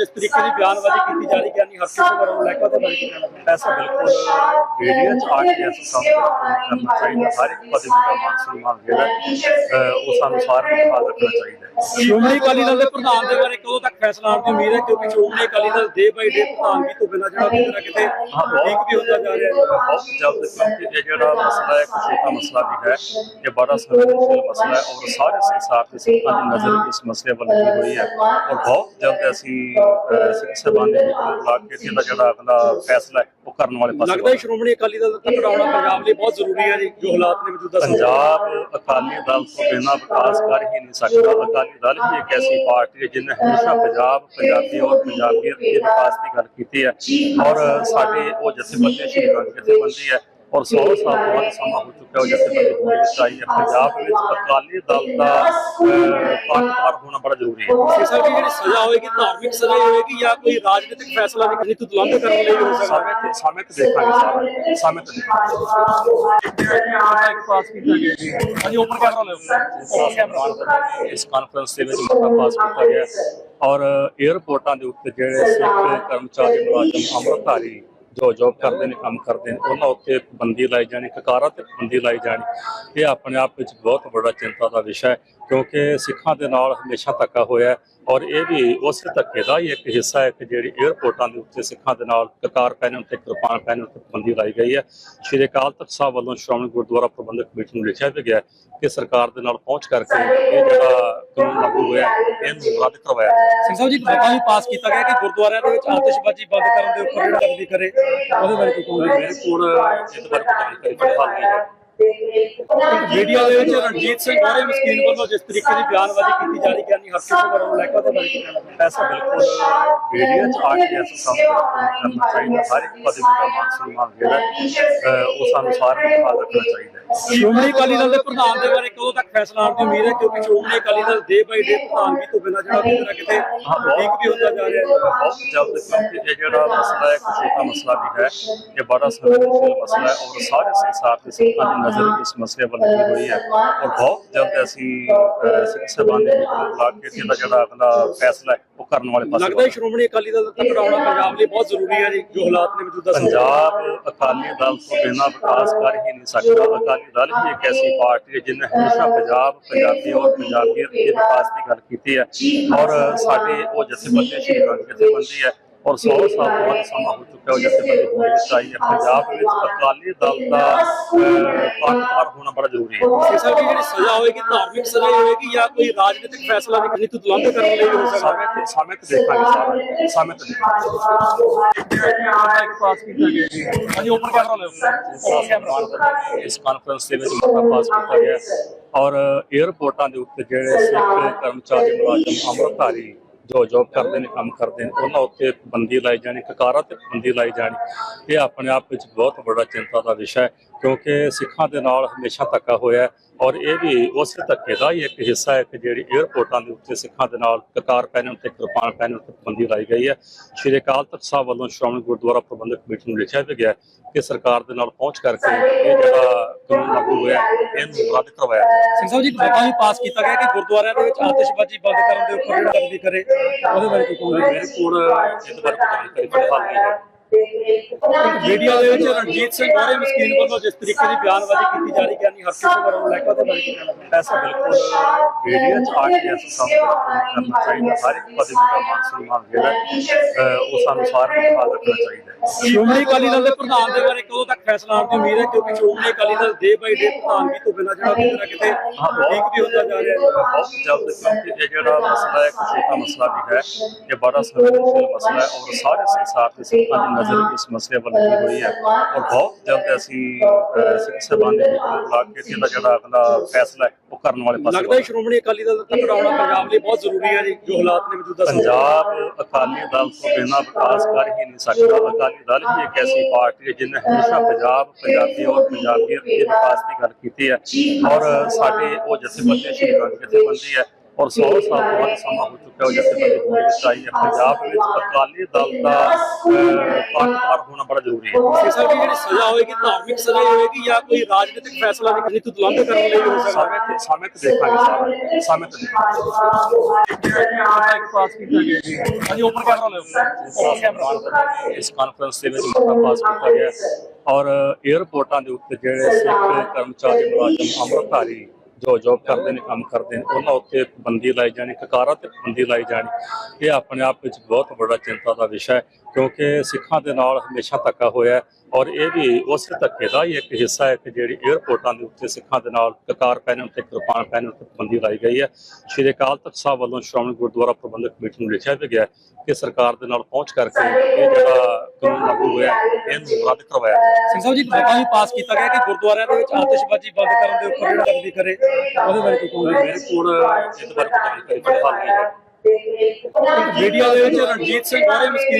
ਜਿਸ ਤਰੀਕੇ ਦੀ ਬਿਆਨਬਾਜ਼ੀ ਕੀਤੀ ਜਾ ਰਹੀ ਗਿਆਨੀ ਹਰਕਿਸ਼ਨ ਵਰੋਂ ਲੈ ਕੇ ਉਹਦੇ ਬਾਰੇ ਕੀ ਕਹਿਣਾ ਚਾਹੁੰਦੇ ਬਿਲਕੁਲ ਮੀਡੀਆ ਚ ਆ ਕੇ ਐਸਾ ਕੰਮ ਕਰਨਾ ਚਾਹੀਦਾ ਹਰ ਇੱਕ ਪਦਵੀ ਦਾ ਮਾਨ ਸਨਮਾਨ ਜਿਹੜਾ ਅਹ, ਉਹ ਸਾਨੂੰ ਸਾਰਿਆਂ ਨੂੰ ਖਿਆਲ ਰੱਖਣਾ ਚਾਹੀਦਾ ਹੈ। ਸ਼੍ਰੋਮਣੀ ਅਕਾਲੀ ਦਲ ਦੇ ਪ੍ਰਧਾਨ ਦੇ ਬਾਰੇ ਕਦੋਂ ਤੱਕ ਫੈਸਲਾ ਆਉਣ ਦੀ ਉਮੀਦ ਹੈ? ਕਿਉਂਕਿ ਸ਼੍ਰੋਮਣੀ ਅਕਾਲੀ ਦਲ ਡੇ ਬਾਈ ਡੇ ਪ੍ਰਧਾਨਗੀ ਤੋਂ ਬਿਨਾਂ ਜਿਹੜਾ ਕਿਤੇ ਨਾ ਕਿਤੇ ਠੀਕ ਵੀ ਹੁੰਦਾ ਜਾ ਰਿਹਾ ਹੈ। ਬਹੁਤ ਜਲਦ ਕਿਉਂਕਿ ਇਹ ਜਿਹੜਾ ਮਸਲਾ ਹੈ ਕੋਈ ਛੋਟਾ ਮਸਲਾ ਵੀ ਹੈ ਇਹ ਬੜਾ ਸੰਵੇਦਨਸ਼ੀਲ ਮਸਲਾ ਹੈ ਔਰ ਸਾਰੇ ਸੰਸਾਰ ਦੇ ਸਿੱਖਾਂ ਦੀ ਨਜ਼ਰ ਇਸ ਮਸਲੇ ਵੱਲ ਲੱਗੀ ਹੋਈ ਹੈ। ਔਰ ਬਹੁਤ ਜਲਦ ਅਸੀਂ ਸਿੱਖ ਸਭਾਨ ਦੇ ਲਾ ਕੇ ਇਹਦਾ ਜਿਹੜਾ ਅਗਲਾ ਫੈਸਲਾ ਹੈ ਉਹ ਕਰਨ ਵਾਲੇ ਪਾਸੇ ਲੱਗਦਾ ਹੈ ਸ਼੍ਰੋਮਣੀ ਅਕਾਲੀ ਦਲ ਦਾ ਟਕਰਾਉਣਾ ਪੰਜਾਬ ਲਈ ਬਹੁਤ ਜ਼ਰੂਰੀ ਹੈ ਜੀ ਜੋ ਹਾਲਾਤ ਨੇ ਮੌਜੂਦਾ। ਪੰਜਾਬ ਅਕਾਲੀ ਦਲ ਤੋਂ ਬਿਨਾਂ ਵਿਕਾਸ ਕਰ ਹੀ ਨਹੀਂ ਸਕਦਾ। ਅਕਾਲੀ ਦਲ ਵੀ ਇੱਕ ਐਸੀ ਪਾਰਟੀ ਹੈ ਜਿਹਨੇ ਹਮੇਸ਼ਾ ਪੰਜਾਬ, ਪੰਜਾਬੀ ਔਰ ਪੰਜਾਬੀਅਤ ਦੇ ਵਿਕਾਸ ਦੀ ਗੱਲ ਕੀਤੀ ਹੈ। ਔਰ ਸਾਡੇ ਉਹ ਜਥੇਬੰਦੀ ਸ਼ਹੀਦਾਂ ਦੀ ਜਥੇਬੰਦੀ ਹੈ ਔਰ 100 ਸਾਲ ਤੋਂ ਵੱਧ ਸਮਾਂ ਹੋ ਚੁੱਕਾ ਹੈ ਉਹ ਜਥੇਬੰਦੀ ਹੋਣੀ ਚਾਹੀਦੀ ਹੈ। ਪੰਜਾਬ ਵਿੱਚ ਅਕਾਲੀ ਦਲ ਦਾ ਪੱਖਪਾਤ ਹੋਣਾ ਬੜਾ ਜ਼ਰੂਰੀ ਹੈ। ਸਾਹਿਬ ਜੀ ਜਿਹੜੀ ਸਜ਼ਾ ਹੋਏਗੀ ਧਾਰਮਿਕ ਸਜ਼ਾ ਹੀ ਹੋਏਗੀ ਜਾਂ ਕੋਈ ਰਾਜਨੀਤਿਕ ਫੈਸਲਾ ਵੀ ਕਿਸੇ ਤੋਂ ਤੁਲੰਗ ਕਰਨ ਲਈ ਹੋ ਸਕਦਾ ਤੇ ਸਮੇਂ ਤੇ ਦੇਖਾਂਗੇ ਸਾਰਾ। ਸਮੇਂ ਤੇ ਦੇਖਾਂਗੇ। ਪਾਸ ਕੀਤਾ ਗਿਆ ਜੀ ਹਾਂਜੀ ਓਪਨ ਕੈਮਰਾ ਲਿਓ ਇਸ ਕਾਨਫਰੰਸ ਦੇ ਵਿੱਚ ਮਤਾ ਪਾਸ ਕੀਤਾ ਗਿਆ। ਔਰ 에어ਪੋਰਟਾਂ ਦੇ ਉੱਤੇ ਜਿਹੜੇ ਸਿੱਖ ਕਰਮਚਾਰੀ ਮੁਲਾਜ਼ਮ ਅੰਮ੍ਰਿਤਧਾਰੀ ਜੋ ਜੋਬ ਕਰਦੇ ਨੇ, ਕੰਮ ਕਰਦੇ ਨੇ, ਉਹਨਾਂ ਉੱਤੇ ਬੰਦੀ ਲਾਈ ਜਾਣੀ ਕਕਾਰਾਂ ਤੇ ਬੰਦੀ ਲਾਈ ਜਾਣੀ। ਇਹ ਆਪਣੇ ਆਪ ਵਿੱਚ ਬਹੁਤ ਵੱਡਾ ਚਿੰਤਾ ਦਾ ਵਿਸ਼ਾ ਹੈ। ਕਿਉਂਕਿ ਸਿੱਖਾਂ ਦੇ ਨਾਲ ਹਮੇਸ਼ਾ ਧੱਕਾ ਹੋਇਆ ਔਰ ਇਹ ਵੀ ਉਸ ਧੱਕੇ ਦਾ ਹੀ ਇੱਕ ਹਿੱਸਾ ਹੈ ਕਿ ਜਿਹੜੀ 에어ਪੋਰਟਾਂ ਦੇ ਉੱਤੇ ਸਿੱਖਾਂ ਦੇ ਨਾਲ ਕਕਾਰ ਪਹਿਨਣ ਤੇ ਕਿਰਪਾਨ ਪਹਿਨਣ ਤੇ ਪਾਬੰਦੀ ਲਾਈ ਗਈ ਹੈ। ਸ਼੍ਰੀ ਅਕਾਲ ਤਖਤ ਸਾਹਿਬ ਵੱਲੋਂ ਸ਼੍ਰੋਮਣੀ ਗੁਰਦੁਆਰਾ ਪ੍ਰਬੰਧਕ ਕਮੇਟੀ ਨੂੰ ਲਿਖਿਆ ਵੀ ਗਿਆ ਕਿ ਸਰਕਾਰ ਦੇ ਨਾਲ ਪਹੁੰਚ ਕਰਕੇ ਇਹ ਜਿਹੜਾ ਕਾਨੂੰਨ ਲਾਗੂ ਹੋਇਆ ਇਹਨੂੰ ਰੱਦ ਕਰਵਾਇਆ ਸਿੰਘ ਸਾਹਿਬ ਜੀ ਮਤਾ ਵੀ ਪਾਸ ਕੀਤਾ ਗਿਆ ਕਿ ਗੁਰਦੁਆਰਿਆਂ ਦੇ ਵਿੱਚ ਆਤਿਸ਼ਬਾਜ਼ੀ ਬੰਦ ਕਰਨ ਦੇ ਉੱਪਰ ਜਿਹੜਾ ਕਰੇ ਉਹਦੇ ਬਾਰੇ ਕੋਈ ਕਹੋਗੇ ਮੇਰੇ ਕੋਲ ਇਹਦੇ ਬਾਰੇ ਕੋਈ ਜਾਣਕਾਰੀ ਫਿਲਹਾਲ ਨਹੀਂ ਹੈ। ਮੀਡੀਆ ਦੇ ਵਿੱਚ ਰਣਜੀਤ ਸਿੰਘ ਗੋਰੇ ਮਸਕੀਨ ਵੱਲੋਂ ਜਿਸ ਤਰੀਕੇ ਦੀ ਬਿਆਨਬਾਜ਼ੀ ਕੀਤੀ ਜਾ ਰਹੀ ਗਿਆਨੀ ਹਰਕਿਸ਼ਨ ਵਰੋਂ ਲੈ ਕੇ ਉਹਦੇ ਬਾਰੇ ਕੀ ਕਹਿਣਾ ਚਾਹੁੰਦੇ ਬਿਲਕੁਲ ਮੀਡੀਆ ਚ ਆ ਕੇ ਐਸਾ ਕੰਮ ਕਰਨਾ ਚਾਹੀਦਾ ਹਰ ਇੱਕ ਪਦਵੀ ਦਾ ਮਾਨ ਸਨਮਾਨ ਜਿਹੜਾ ਹੈ, ਅਹ, ਉਹ ਸਾਨੂੰ ਸਾਰਿਆਂ ਖਿਆਲ ਰੱਖਣਾ ਚਾਹੀਦਾ ਹੈ। ਸ਼੍ਰੋਮਣੀ ਅਕਾਲੀ ਦਲ ਦੇ ਪ੍ਰਧਾਨ ਦੇ ਬਾਰੇ ਕਦੋਂ ਤੱਕ ਫੈਸਲਾ ਆਉਣ ਦੀ ਉਮੀਦ ਹੈ? ਕਿਉਂਕਿ ਸ਼੍ਰੋਮਣੀ ਅਕਾਲੀ ਦਲ ਡੇ ਬਾਈ ਡੇ ਪ੍ਰਧਾਨਗੀ ਤੋਂ ਬਿਨਾਂ ਜਿਹੜਾ ਕਿਤੇ ਨਾ ਕਿਤੇ ਠੀਕ ਵੀ ਹੁੰਦਾ ਜਾ ਰਿਹਾ ਹੈ। ਬਹੁਤ ਜਲਦ ਕਿਉਂਕਿ ਇਹ ਜਿਹੜਾ ਮਸਲਾ ਹੈ ਕੋਈ ਛੋਟਾ ਮਸਲਾ ਵੀ ਹੈ ਇਹ ਬੜਾ ਸੰਵੇਦਨਸ਼ੀਲ ਮਸਲਾ ਹੈ ਔਰ ਸਾਰੇ ਸੰਸਾਰ ਦੇ ਸਿੱਖਾਂ ਦੀ ਨਜ਼ਰ ਇਸ ਮਸਲੇ ਵੱਲ ਲੱਗੀ ਹੋਈ ਹੈ। ਔਰ ਬਹੁਤ ਜਲਦ ਅਸੀਂ ਸਿੱਖ ਸਭਾਨ ਦੇ ਮੀਟਿੰਗ ਲਾ ਕੇ ਇਹਦਾ ਜਿਹੜਾ ਅਗਲਾ ਫੈਸਲਾ ਹੈ ਉਹ ਕਰਨ ਵਾਲੇ ਪਾਸੇ ਲੱਗਦਾ ਹੈ ਸ਼੍ਰੋਮਣੀ ਅਕਾਲੀ ਦਲ ਦਾ ਟਕਰਾਉਣਾ ਪੰਜਾਬ ਲਈ ਬਹੁਤ ਜ਼ਰੂਰੀ ਹੈ ਜੀ ਜੋ ਹਾਲਾਤ ਨੇ ਮੌਜੂਦਾ। ਪੰਜਾਬ ਅਕਾਲੀ ਦਲ ਤੋਂ ਬਿਨਾਂ ਵਿਕਾਸ ਕਰ ਹੀ ਨਹੀਂ ਸਕਦਾ। ਅਕਾਲੀ ਦਲ ਹੀ ਇੱਕ ਐਸੀ ਪਾਰਟੀ ਹੈ ਜਿਹਨੇ ਹਮੇਸ਼ਾ ਪੰਜਾਬ, ਪੰਜਾਬੀ ਔਰ ਪੰਜਾਬੀਅਤ ਦੇ ਵਿਕਾਸ ਦੀ ਗੱਲ ਕੀਤੀ ਹੈ। ਔਰ ਸਾਡੇ ਉਹ ਜਥੇਬੰਦੀ ਸ਼ਹੀਦਾਂ ਦੀ ਜਥੇਬੰਦੀ ਹੈ ਔਰ 100 ਸਾਲ ਤੋਂ ਵੱਧ ਸਮਾਂ ਹੋ ਚੁੱਕਾ ਹੈ ਜਥੇਬੰਦੀ ਹੋਣੀ ਚਾਹੀਦੀ ਹੈ ਪੰਜਾਬ ਵਿੱਚ ਅਕਾਲੀ ਦਲ ਦਾ ਪੱਖਪਾਤ ਹੋਣਾ ਬੜਾ ਜ਼ਰੂਰੀ ਹੈ। ਸਾਹਿਬ ਜੀ ਜਿਹੜੀ ਸਜ਼ਾ ਹੋਏਗੀ ਧਾਰਮਿਕ ਸਜ਼ਾ ਹੋਏਗੀ ਜਾਂ ਕੋਈ ਰਾਜਨੀਤਿਕ ਫੈਸਲਾ ਵੀ ਕਿਸੇ ਤੋਂ ਤੁਲੰਗ ਕਰਨ ਲਈ ਹੋ ਸਕਦਾ? ਸਮੇਂ ਤੇ ਦੇਖਾਂਗੇ ਸਾਰਾ। ਸਮੇਂ ਤੇ ਦੇਖਾਂਗੇ ਓਪਨ ਕੈਮਰਾ ਲਿਓ ਇਸ ਕਾਨਫਰੰਸ ਦੇ ਵਿੱਚ ਮਤਾ ਪਾਸ ਕੀਤਾ ਗਿਆ। ਔਰ 에어ਪੋਰਟਾਂ ਦੇ ਉੱਤੇ ਜਿਹੜੇ ਸਿੱਖ ਕਰਮਚਾਰੀ ਮੁਲਾਜ਼ਮ ਅੰਮ੍ਰਿਤਧਾਰੀ ਜੋ ਜੋਬ ਕਰਦੇ ਨੇ, ਕੰਮ ਕਰਦੇ ਨੇ, ਉਹਨਾਂ ਉੱਤੇ ਬੰਦੀ ਲਾਈ ਜਾਣੀ ਕਕਾਰਾਂ ਤੇ ਬੰਦੀ ਲਾਈ ਜਾਣੀ। ਇਹ ਆਪਣੇ ਆਪ ਵਿੱਚ ਬਹੁਤ ਵੱਡਾ ਚਿੰਤਾ ਦਾ ਵਿਸ਼ਾ ਹੈ, ਕਿਉਂਕਿ ਸਿੱਖਾਂ ਦੇ ਨਾਲ ਹਮੇਸ਼ਾ ਧੱਕਾ ਹੋਇਆ ਔਰ ਇਹ ਵੀ ਉਸ ਧੱਕੇ ਦਾ ਹੀ ਇੱਕ ਹਿੱਸਾ ਹੈ ਕਿ ਜਿਹੜੀ 에어ਪੋਰਟਾਂ ਦੇ ਉੱਤੇ ਸਿੱਖਾਂ ਦੇ ਨਾਲ ਕਕਾਰ ਪਹਿਨਣ ਤੇ ਕਿਰਪਾਨ ਪਹਿਨਣ ਤੇ ਪਾਬੰਦੀ ਲਾਈ ਗਈ ਹੈ। ਸ਼੍ਰੀ ਅਕਾਲ ਤਖਤ ਸਾਹਿਬ ਵੱਲੋਂ ਸ਼੍ਰੋਮਣੀ ਗੁਰਦੁਆਰਾ ਪ੍ਰਬੰਧਕ ਕਮੇਟੀ ਨੂੰ ਲਿਖਿਆ ਵੀ ਗਿਆ ਕਿ ਸਰਕਾਰ ਦੇ ਨਾਲ ਪਹੁੰਚ ਕਰਕੇ ਇਹ ਜਿਹੜਾ ਕਾਨੂੰਨ ਲਾਗੂ ਹੋਇਆ ਇਹਨੂੰ ਰੱਦ ਕਰਵਾਇਆ ਸਿੰਘ ਸਾਹਿਬ ਜੀ ਮਤਾ ਵੀ ਪਾਸ ਕੀਤਾ ਗਿਆ ਕਿ ਗੁਰਦੁਆਰਿਆਂ ਦੇ ਵਿੱਚ ਆਤਿਸ਼ਬਾਜ਼ੀ ਬੰਦ ਕਰਨ ਦੇ ਉੱਪਰ ਜਿਹੜਾ ਅਮਲੀ ਕਰੇ ਉਹਦੇ ਬਾਰੇ ਕੋਈ ਕਹੋਗੇ ਮੇਰੇ ਕੋਲ ਇਹਦੇ ਬਾਰੇ ਕੋਈ ਜਾਣਕਾਰੀ ਫਿਲਹਾਲ ਨਹੀਂ ਹੈ। ਮੀਡੀਆ ਦੇ ਵਿੱਚ ਰਣਜੀਤ ਸਿੰਘ ਗੋਰੇ ਮਸਕੀਨ ਵੱਲੋਂ ਜਿਸ ਤਰੀਕੇ ਦੀ ਬਿਆਨਬਾਜ਼ੀ ਕੀਤੀ ਜਾ ਰਹੀ ਗਿਆਨੀ ਹਰਕਿਸ਼ਨ ਵਰੋਂ ਲੈ ਕੇ ਉਹਦੇ ਬਾਰੇ ਕੀ ਕਹਿਣਾ ਚਾਹੁੰਦੇ ਐਸਾ ਬਿਲਕੁਲ ਮੀਡੀਆ ਚ ਆ ਕੇ ਐਸਾ ਕੰਮ ਕਰਨਾ ਚਾਹੀਦਾ। ਹਰ ਇੱਕ ਪਦਵੀ ਦਾ ਮਾਨ ਸਨਮਾਨ ਜਿਹੜਾ ਹੈ, ਸਾਰਿਆਂ ਨੂੰ ਖਿਆਲ ਰੱਖਣਾ ਚਾਹੀਦਾ ਹੈ। ਸ਼੍ਰੋਮਣੀ ਅਕਾਲੀ ਦਲ ਦੇ ਪ੍ਰਧਾਨ ਦੇ ਬਾਰੇ ਕਦੋਂ ਤੱਕ ਫੈਸਲਾ ਆਉਣ ਦੀ ਉਮੀਦ ਹੈ? ਕਿਉਂਕਿ ਸ਼੍ਰੋਮਣੀ ਅਕਾਲੀ ਦਲ ਡੇ ਬਾਈ ਡੇ ਪ੍ਰਧਾਨਗੀ ਤੋਂ ਬਿਨਾਂ ਜਿਹੜਾ ਕਿਤੇ ਕਿਤੇ ਠੀਕ ਵੀ ਹੁੰਦਾ ਜਾ ਰਿਹਾ ਹੈ। ਬਹੁਤ ਜਲਦ ਕਿਉਂਕਿ ਇਹ ਜਿਹੜਾ ਮਸਲਾ ਹੈ ਕੋਈ ਛੋਟਾ ਮਸਲਾ ਵੀ ਹੈ ਇਹ ਬੜਾ ਸੰਵੇਦਨਸ਼ੀਲ ਮਸਲਾ ਹੈ ਔਰ ਸਾਰੇ ਸੰਸਾਰ ਦੇ ਸਿੱਖਾਂ ਦੀ ਨਜ਼ਰ ਇਸ ਮਸਲੇ ਵੱਲ ਲੱਗੀ ਹੋਈ ਹੈ। ਔਰ ਬਹੁਤ ਜਲਦ ਅਸੀਂ ਸਭਾਨ ਦੇ ਮੀਟਿੰਗ ਲਾ ਕੇ ਇਹਦਾ ਜਿਹੜਾ ਅਗਲਾ ਫੈਸਲਾ ਹੈ ਉਹ ਕਰਨ ਵਾਲੇ ਪਾਸੇ ਲੱਗਦਾ ਹੈ ਸ਼੍ਰੋਮਣੀ ਅਕਾਲੀ ਦਲ ਦਾ ਟਕਰਾਉਣਾ ਪੰਜਾਬ ਲਈ ਬਹੁਤ ਜ਼ਰੂਰੀ ਹੈ ਜੀ ਜੋ ਹਾਲਾਤ ਨੇ ਮੌਜੂਦਾ। ਪੰਜਾਬ ਅਕਾਲੀ ਦਲ ਤੋਂ ਬਿਨਾਂ ਵਿਕਾਸ ਕਰ ਹੀ ਨਹੀਂ ਸਕਦਾ। ਅਕਾਲੀ ਦਲ ਹੀ ਇੱਕ ਐਸੀ ਪਾਰਟੀ ਹੈ ਜਿਹਨੇ ਹਮੇਸ਼ਾ ਪੰਜਾਬ ਪੰਜਾਬੀ ਔਰ ਪੰਜਾਬੀਅਤ ਦੇ ਵਿਕਾਸ ਦੀ ਗੱਲ ਕੀਤੀ ਹੈ। ਔਰ ਸਾਡੇ ਉਹ ਜਥੇਬੰਦੀ ਸ਼ਹੀਦਾਂ ਦੀ ਜਥੇਬੰਦੀ ਹੈ ਔਰ 100 ਸਾਲ ਤੋਂ ਵੱਧ ਸਮਾਂ ਹੋ ਚੁੱਕਾ ਹੈ ਜਥੇਬੰਦੀ ਹੋਣੀ ਚਾਹੀਏ ਪੰਜਾਬ ਵਿੱਚ ਅਕਾਲੀ ਦਲ ਦਾ ਤਾਕਤਵਰ ਹੋਣਾ ਬੜਾ ਜ਼ਰੂਰੀ ਹੈ। ਸਾਹਿਬ ਦੀ ਜਿਹੜੀ ਸਜ਼ਾ ਹੋਏਗੀ ਧਾਰਮਿਕ ਸਜ਼ਾ ਹੀ ਹੋਏਗੀ ਜਾਂ ਕੋਈ ਰਾਜਨੀਤਿਕ ਫੈਸਲਾ ਵੀ ਕਿਸੇ ਤੋਂ ਉਲੰਘ ਕਰਨ ਲਈ ਹੋ ਸਕਦਾ ਸਮੇਂ ਤੇ ਸਮੇਂ ਤੇ ਦੇਖਾਂਗੇ ਸਾਰਾ। ਸਮੇਂ ਤੇ ਦੇਖਾਂਗੇ। ਇੱਕ ਪਾਸ ਕੀਤਾ ਗਿਆ ਜੀ ਹਾਂਜੀ ਓਪਨ ਕੈਮਰਾ ਲਿਓ। ਇਸ ਕਾਨਫਰੰਸ ਦੇ ਵਿੱਚ ਮਤਾ ਪਾਸ ਕੀਤਾ ਗਿਆ। ਔਰ 에ਅਰਪੋਰਟਾਂ ਦੇ ਉੱਤੇ ਜਿਹੜੇ ਸਿੱਖ ਕਰਮਚਾਰੀ ਮੁਲਾਜ਼ਮ ਅੰਮ੍ਰਿਤਧਾਰੀ ਜੋ ਜੋਬ ਕਰਦੇ ਨੇ, ਕੰਮ ਕਰਦੇ ਨੇ, ਉਹਨਾਂ ਉੱਤੇ ਬੰਦੀ ਲਾਈ ਜਾਣੀ, ਕਕਾਰਾਂ ਤੇ ਬੰਦੀ ਲਾਈ ਜਾਣੀ। ਇਹ ਆਪਣੇ ਆਪ ਵਿੱਚ ਬਹੁਤ ਵੱਡਾ ਚਿੰਤਾ ਦਾ ਵਿਸ਼ਾ ਹੈ। ਕਿਉਂਕਿ ਸਿੱਖਾਂ ਦੇ ਨਾਲ ਹਮੇਸ਼ਾ ਧੱਕਾ ਹੋਇਆ ਹੈ ਔਰ ਇਹ ਵੀ ਉਸ ਧੱਕੇ ਦਾ ਹੀ ਇੱਕ ਹਿੱਸਾ ਹੈ ਕਿ ਜਿਹੜੀ 에ਅਰਪੋਰਟਾਂ ਦੇ ਉੱਤੇ ਸਿੱਖਾਂ ਦੇ ਨਾਲ ਕਕਾਰ ਪਹਿਨਣ ਤੇ ਕਿਰਪਾਨ ਪਹਿਨਣ ਉੱਤੇ ਪਾਬੰਦੀ ਲਾਈ ਗਈ ਹੈ। ਸ਼੍ਰੀ ਅਕਾਲ ਤਖਤ ਸਾਹਿਬ ਵੱਲੋਂ ਸ਼੍ਰੋਮਣੀ ਗੁਰਦੁਆਰਾ ਪ੍ਰਬੰਧਕ ਕਮੇਟੀ ਨੂੰ ਲਿਖਿਆ ਵੀ ਗਿਆ ਹੈ ਕਿ ਸਰਕਾਰ ਦੇ ਨਾਲ ਪਹੁੰਚ ਕਰਕੇ ਇਹ ਜਿਹੜਾ ਕਾਨੂੰਨ ਲਾਗੂ ਹੋਇਆ ਇਹਨੂੰ ਰੱਦ ਕਰਵਾਇਆ। ਸਿੰਘ ਸਾਹਿਬ ਜੀ ਮਤਾ ਵੀ ਪਾਸ ਕੀਤਾ ਗਿਆ ਕਿ ਗੁਰਦੁਆਰਿਆਂ ਦੇ ਵਿੱਚ ਆਤਿਸ਼ਬਾਜ਼ੀ ਬੰਦ ਕਰਨ ਦੇ ਉੱਪਰ ਜਿਹੜਾ ਤਬਦੀ ਕਰੇ ਉਹਦੇ ਬਾਰੇ ਕੀ ਕਹੋਗੇ ਮੇਰੇ ਕੋਲ ਇਹਦੇ ਬਾਰੇ ਕੋਈ ਜਾਣਕਾਰੀ ਫਿਲਹਾਲ ਨਹੀਂ ਹੈ। ਮੀਡੀਆ ਦੇ ਵਿੱਚ ਰਣਜੀਤ ਸਿੰਘ ਗੋਰੇ ਮਸਕੀਨ